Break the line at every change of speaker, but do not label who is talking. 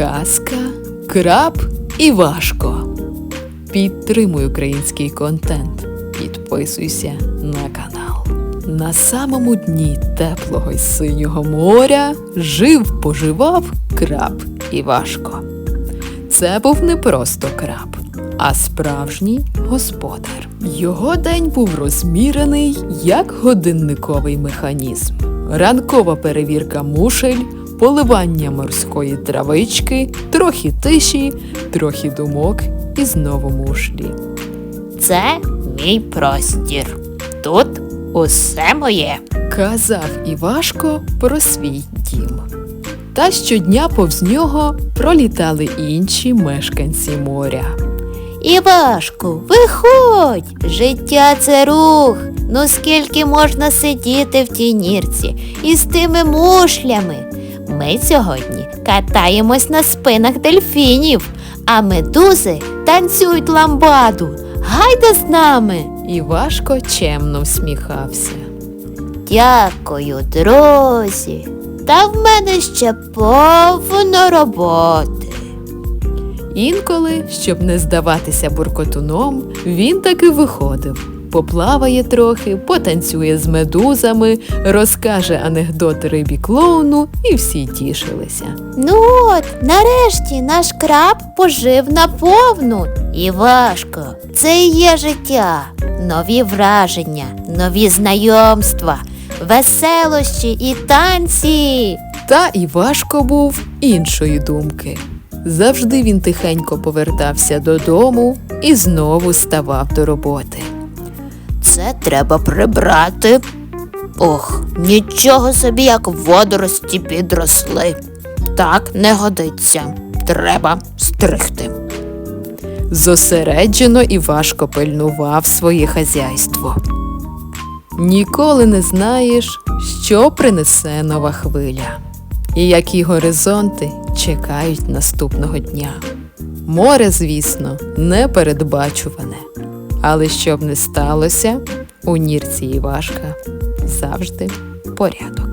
Казка, краб і важко. Підтримуй український контент. Підписуйся на канал. На самому дні теплого й синього моря жив поживав краб Івашко. Це був не просто краб, а справжній господар. Його день був розмірений як годинниковий механізм. Ранкова перевірка мушель, поливання морської травички, трохи тиші, трохи думок і знову мушлі.
Це мій простір. Тут усе моє.
Казав Івашко про свій дім. Та щодня повз нього пролітали інші мешканці моря.
Івашку, виходь! Життя це рух. Ну скільки можна сидіти в тій нірці із тими мушлями? Ми сьогодні катаємось на спинах дельфінів, а медузи танцюють ламбаду. Гайда з нами.
Івашко чемно всміхався.
Дякую, друзі. Та в мене ще повно роботи.
Інколи, щоб не здаватися буркотуном, він таки виходив. Поплаває трохи, потанцює з медузами, розкаже анекдот рибі клоуну, і всі тішилися.
Ну от, нарешті наш краб пожив наповну. І важко, це і є життя. Нові враження, нові знайомства, веселощі і танці.
Та Івашко був іншої думки. Завжди він тихенько повертався додому і знову ставав до роботи.
Це треба прибрати. Ох, нічого собі, як водорості підросли. Так не годиться. Треба стригти.
Зосереджено і важко пильнував своє хазяйство. Ніколи не знаєш, що принесе нова хвиля, і які горизонти чекають наступного дня. Море, звісно, непередбачуване, але щоб не сталося, у нірці Івашка завжди порядок.